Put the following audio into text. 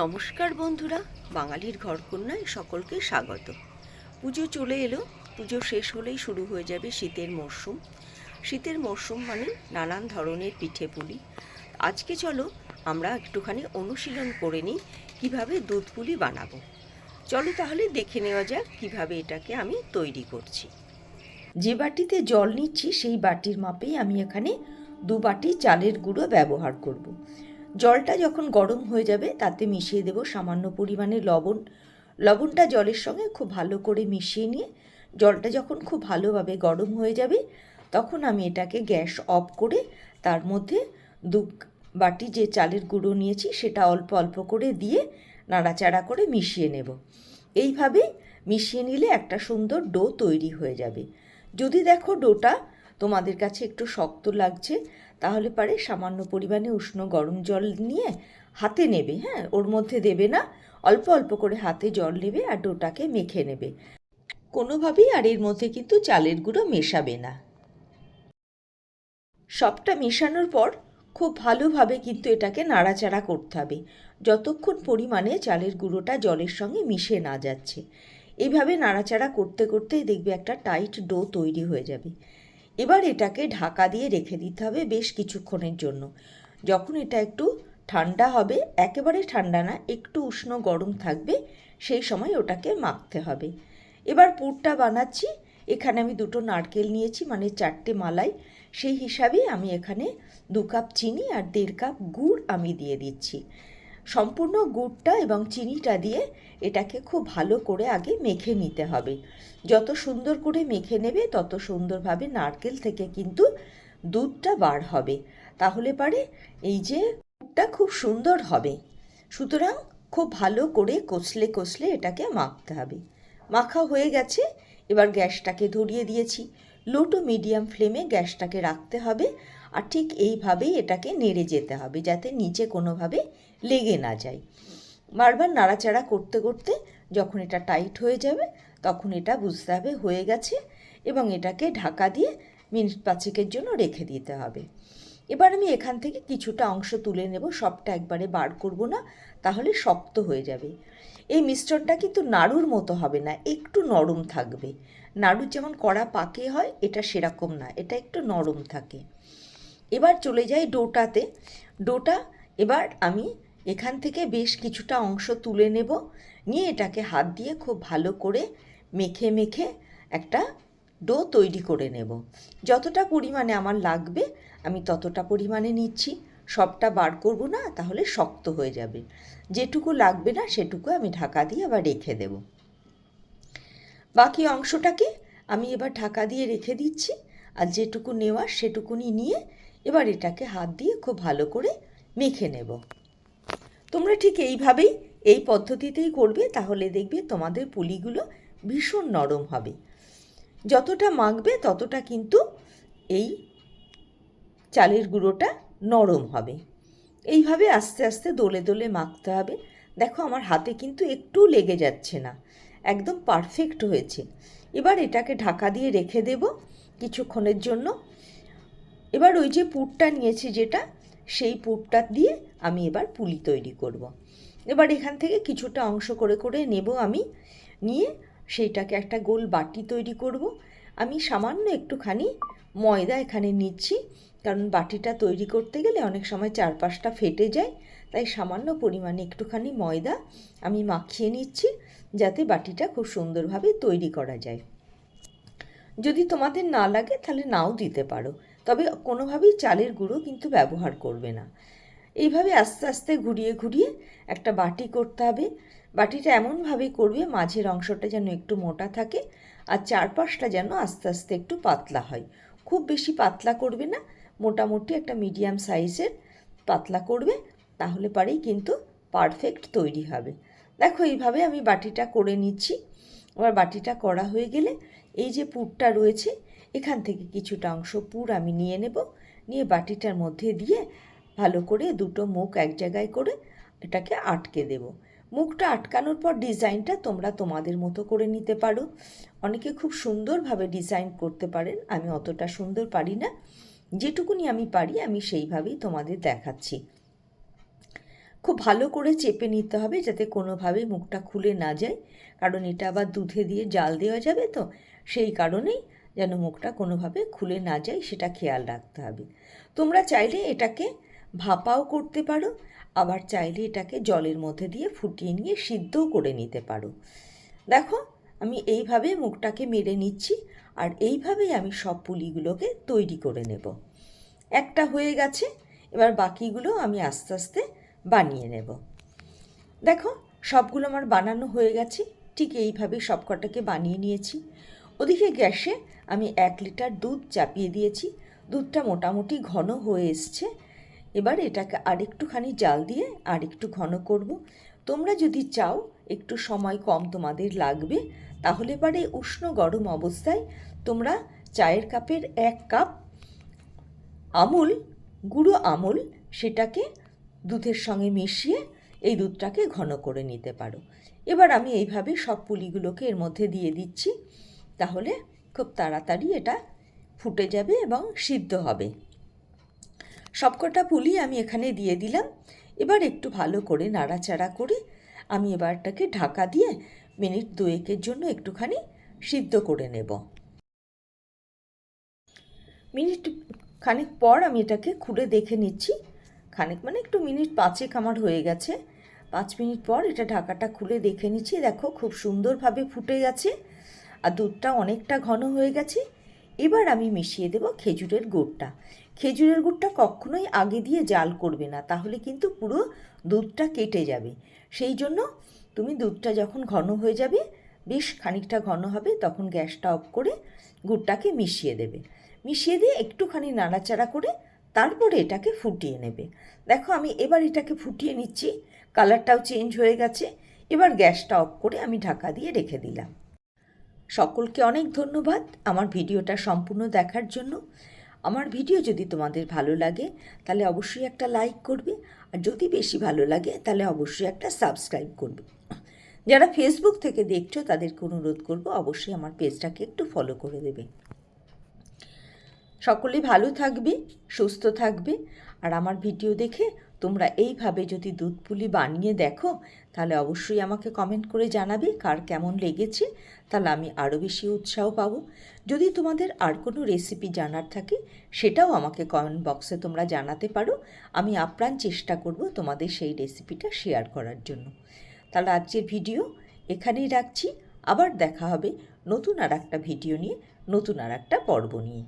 নমস্কার বন্ধুরা, বাঙালির ঘরকন্যায় সকলকে স্বাগত। পুজো চলে এলো, পুজো শেষ হলেই শুরু হয়ে যাবে শীতের মরশুম। শীতের মরশুম মানে নানান ধরনের পিঠে পুলি। আজকে চলো আমরা একটুখানি অনুশীলন করে নিই, কীভাবে দুধ পুলি বানাবো। চলো তাহলে দেখে নেওয়া যাক কীভাবে এটাকে আমি তৈরি করছি। যে বাটিতে জল নিচ্ছি, সেই বাটির মাপেই আমি এখানে দু বাটি চালের গুঁড়ো ব্যবহার করব। জলটা যখন গরম হয়ে যাবে, তাতে মিশিয়ে দেব সামান্য পরিমাণে লবণ। লবণটা জলের সঙ্গে খুব ভালো করে মিশিয়ে নিয়ে, জলটা যখন খুব ভালোভাবে গরম হয়ে যাবে, তখন আমি এটাকে গ্যাস অফ করে তার মধ্যে দু বাটি যে চালের গুঁড়ো নিয়েছি, সেটা অল্প অল্প করে দিয়ে নাড়াচাড়া করে মিশিয়ে নেব। এইভাবে মিশিয়ে নিলে একটা সুন্দর ডো তৈরি হয়ে যাবে। যদি দেখো ডোটা তোমাদের কাছে একটু শক্ত লাগছে তাহলে পারে সামান্য পরিমাণে উষ্ণ গরম জল নিয়ে হাতে নেবে হ্যাঁ? ওর মধ্যে দেবে না, অল্প অল্প করে হাতে জল নেবে আর ডোটাকে মেখে নেবে। কোনোভাবেই আর এর মধ্যে কিন্তু চালের গুঁড়ো মেশাবে না। সবটা মেশানোর পর খুব ভালোভাবে কিন্তু এটাকে নাড়াচাড়া করতে হবে। যতক্ষণ পরিমাণে চালের গুঁড়োটা জলের সঙ্গে মিশে না যাচ্ছে। এইভাবে নাড়াচাড়া করতে করতেই দেখবে একটা টাইট ডো তৈরি হয়ে যাবে। এবার এটাকে ঢাকা দিয়ে রেখে দিতে হবে বেশ কিছুক্ষণের জন্য। যখন এটা একটু ঠান্ডা হবে, একেবারে ঠান্ডা না, একটু উষ্ণ গরম থাকবে, সেই সময় ওটাকে মাখতে হবে। এবার পুরটা বানাচ্ছি। এখানে আমি দুটো নারকেল নিয়েছি মানে চারটে মালাই। সেই হিসাবে আমি এখানে দু কাপ চিনি আর দেড় কাপ গুড় আমি দিয়ে দিচ্ছি। সম্পূর্ণ গুড়টা এবং চিনিটা দিয়ে এটাকে খুব ভালো করে আগে মেখে নিতে হবে। যত সুন্দর করে মেখে নেবে, তত সুন্দরভাবে নারকেল থেকে কিন্তু দুধটা বার হবে। তাহলে পারে এই যে গুড়টা খুব সুন্দর হবে। সুতরাং খুব ভালো করে কষলে কষলে এটাকে মাখতে হবে। মাখা হয়ে গেছে, এবার গ্যাসটাকে ধরিয়ে দিয়েছি। লো টু মিডিয়াম ফ্লেমে গ্যাসটাকে রাখতে হবে। আর ঠিক এইভাবেই এটাকে নেড়ে যেতে হবে যাতে নিচে কোনোভাবে লেগে না যায়। বারবার নাড়াচাড়া করতে করতে যখন এটা টাইট হয়ে যাবে, তখন এটা বুঝতে হবে হয়ে গেছে এবং এটাকে ঢাকা দিয়ে মিনিট পাঁচেকের জন্য রেখে দিতে হবে। এবার আমি এখান থেকে কিছুটা অংশ তুলে নেব, সবটা একবারে বার করব না, তাহলে শক্ত হয়ে যাবে। এই মিশ্রণটা কিন্তু নাড়ুর মতো হবে না, একটু নরম থাকবে। নাড়ুর যেমন কড়া পাকে হয়, এটা সেরকম না, এটা একটু নরম থাকে। এবার চলে যাই ডোটাতে। ডোটা এবার আমি এখান থেকে বেশ কিছুটা অংশ তুলে নেব। নিয়ে এটাকে হাত দিয়ে খুব ভালো করে মেখে মেখে একটা ডো তৈরি করে নেব। যতটা পরিমাণে আমার লাগবে, আমি ততটা পরিমাণে নিচ্ছি। সবটা বার করব না, তাহলে শক্ত হয়ে যাবে। যেটুকু লাগবে না, সেটুকু আমি ঢাকা দিয়ে আবার রেখে দেব। বাকি অংশটাকে আমি এবার ঢাকা দিয়ে রেখে দিচ্ছি। আর যেটুকু নেওয়ার, সেটুকুনি নিয়ে এবার এটাকে হাত দিয়ে খুব ভালো করে মেখে নেব। তোমরা ঠিক এইভাবেই এই পদ্ধতিতেই করবে, তাহলে দেখবে তোমাদের পুলিগুলো ভীষণ নরম হবে। যতটা মাখবে ততটা কিন্তু এই চালের গুঁড়োটা নরম হবে। এইভাবে আস্তে আস্তে দোলে দোলে মাখতে হবে। দেখো আমার হাতে কিন্তু একটু লেগে যাচ্ছে না, একদম পারফেক্ট হয়েছে। এবার এটাকে ঢাকা দিয়ে রেখে দেব কিছুক্ষণের জন্য। এবার ওই যে পুরটা নিয়েছি যেটা, সেই পুরটা দিয়ে আমি এবার পুলি তৈরি করব। এবার এখান থেকে কিছুটা অংশ করে করে নেব আমি, নিয়ে সেইটাকে একটা গোল বাটি তৈরি করব। আমি সামান্য একটুখানি ময়দা এখানে নিচ্ছি, কারণ বাটিটা তৈরি করতে গেলে অনেক সময় চারপাশটা ফেটে যায়, তাই সামান্য পরিমাণে একটুখানি ময়দা আমি মাখিয়ে নিচ্ছি, যাতে বাটিটা খুব সুন্দরভাবে তৈরি করা যায়। যদি তোমাদের না লাগে তাহলে নাও দিতে পারো। তবে কোনোভাবেই চালের গুঁড়ো কিন্তু ব্যবহার করবে না। এইভাবে আস্তে আস্তে ঘুরিয়ে ঘুরিয়ে একটা বাটি করতে হবে। বাটিটা এমনভাবে করবে, মাঝের অংশটা যেন একটু মোটা থাকে আর চারপাশটা যেন আস্তে আস্তে একটু পাতলা হয়। খুব বেশি পাতলা করবে না, মোটামুটি একটা মিডিয়াম সাইজের পাতলা করবে, তাহলে পারেই কিন্তু পারফেক্ট তৈরি হবে। দেখো, এইভাবে আমি বাটিটা করে নিচ্ছি। এবার বাটিটা করা হয়ে গেলে এই যে পুরটা রয়েছে এখান থেকে কিছুটা অংশ পুর আমি নিয়ে নেব। নিয়ে বাটিটার মধ্যে দিয়ে ভালো করে দুটো মুখ এক জায়গায় করে এটাকে আটকে দেব। মুখটা আটকানোর পর ডিজাইনটা তোমরা তোমাদের মতো করে নিতে পারো। অনেকে খুব সুন্দরভাবে ডিজাইন করতে পারেন, আমি অতটা সুন্দর পারি না। যেটুকুনি আমি পারি, আমি সেইভাবেই তোমাদের দেখাচ্ছি। খুব ভালো করে চেপে নিতে হবে যাতে কোনোভাবেই মুখটা খুলে না যায়, কারণ এটা আবার দুধে দিয়ে জাল দেওয়া যাবে তো, সেই কারণেই যেন মুখটা কোনোভাবে খুলে না যায়, সেটা খেয়াল রাখতে হবে। তোমরা চাইলে এটাকে ভাপাও করতে পারো, আবার চাইলে এটাকে জলের মধ্যে দিয়ে ফুটিয়ে নিয়ে সিদ্ধও করে নিতে পারো। দেখো, আমি এইভাবে মুখটাকে মেরে নিচ্ছি, আর এইভাবেই আমি সব পুলিগুলোকে তৈরি করে নেব। একটা হয়ে গেছে, এবার বাকিগুলো আমি আস্তে আস্তে বানিয়ে নেব। দেখো, সবগুলো আমার বানানো হয়ে গেছে, ঠিক এইভাবে সব কটাকে বানিয়ে নিয়েছি। ওদিকে গ্যাসে আমি এক লিটার দুধ চাপিয়ে দিয়েছি। দুধটা মোটামুটি ঘন হয়ে এসছে। এবার এটাকে আরেকটুখানি জাল দিয়ে আরেকটু ঘন করব। তোমরা যদি চাও, একটু সময় কম তোমাদের লাগবে। তাহলে পারে উষ্ণ গরম অবস্থায় তোমরা চায়ের কাপের এক কাপ আমুল, গুঁড়ো আমুল সেটাকে দুধের সঙ্গে মিশিয়ে এই দুধটাকে ঘন করে নিতে পারো। এবার আমি এইভাবে সব পুলিগুলোকে এর মধ্যে দিয়ে দিচ্ছি। তাহলে খুব তাড়াতাড়ি এটা ফুটে যাবে এবং সিদ্ধ হবে। সবকটা পুলি আমি এখানে দিয়ে দিলাম। এবার একটু ভালো করে নাড়াচাড়া করে আমি এবারটাকে ঢাকা দিয়ে মিনিট দুয়েকের জন্য একটুখানি সিদ্ধ করে নেব। মিনিট খানিক পর আমি এটাকে খুলে দেখে নিচ্ছি। খানিক মানে একটু মিনিট পাঁচেক আমার হয়ে গেছে। পাঁচ মিনিট পর এটা ঢাকাটা খুলে দেখে নিচ্ছি। দেখো খুব সুন্দরভাবে ফুটে গেছে। আর দুধটা অনেকটা ঘন হয়ে গেছে, এবার আমি মিশিয়ে দেব খেজুরের গুড়টা। খেজুরের গুড়টা কখনোই আগে দিয়ে জাল করবে না, তাহলে কিন্তু পুরো দুধটা কেটে যাবে। সেই জন্য তুমি দুধটা যখন ঘন হয়ে যাবে, বেশ খানিকটা ঘন হবে, তখন গ্যাসটা অফ করে গুড়টাকে মিশিয়ে দেবে। মিশিয়ে দিয়ে একটুখানি নাড়াচাড়া করে তারপরে এটাকে ফুটিয়ে নেবে। দেখো আমি এবার এটাকে ফুটিয়ে নিচ্ছি, কালারটাও চেঞ্জ হয়ে গেছে, এবার গ্যাসটা অফ করে আমি ঢাকা দিয়ে রেখে দিলাম। সকলকে অনেক ধন্যবাদ আমার ভিডিওটা সম্পূর্ণ দেখার জন্য। আমার ভিডিও যদি তোমাদের ভালো লাগে, তাহলে অবশ্যই একটা লাইক করবে, আর যদি বেশি ভালো লাগে, তাহলে অবশ্যই একটা সাবস্ক্রাইব করবে। যারা ফেসবুক থেকে দেখছ, তাদেরকে অনুরোধ করব, অবশ্যই আমার পেজটাকে একটু ফলো করে দেবে। সকলে ভালো থাকবে, সুস্থ থাকবে, আর আমার ভিডিও দেখে তোমরা এইভাবে যদি দুধ পুলি বানিয়ে দেখো, তাহলে অবশ্যই আমাকে কমেন্ট করে জানাবে কার কেমন লেগেছে, তাহলে আমি আরও বেশি উৎসাহ পাবো। যদি তোমাদের আর কোনো রেসিপি জানার থাকে, সেটাও আমাকে কমেন্ট বক্সে তোমরা জানাতে পারো। আমি আপ্রাণ চেষ্টা করব তোমাদের সেই রেসিপিটা শেয়ার করার জন্য। তাহলে আজকের ভিডিও এখানেই রাখছি। আবার দেখা হবে নতুন আর একটা ভিডিও নিয়ে, নতুন আর একটা পর্ব নিয়ে।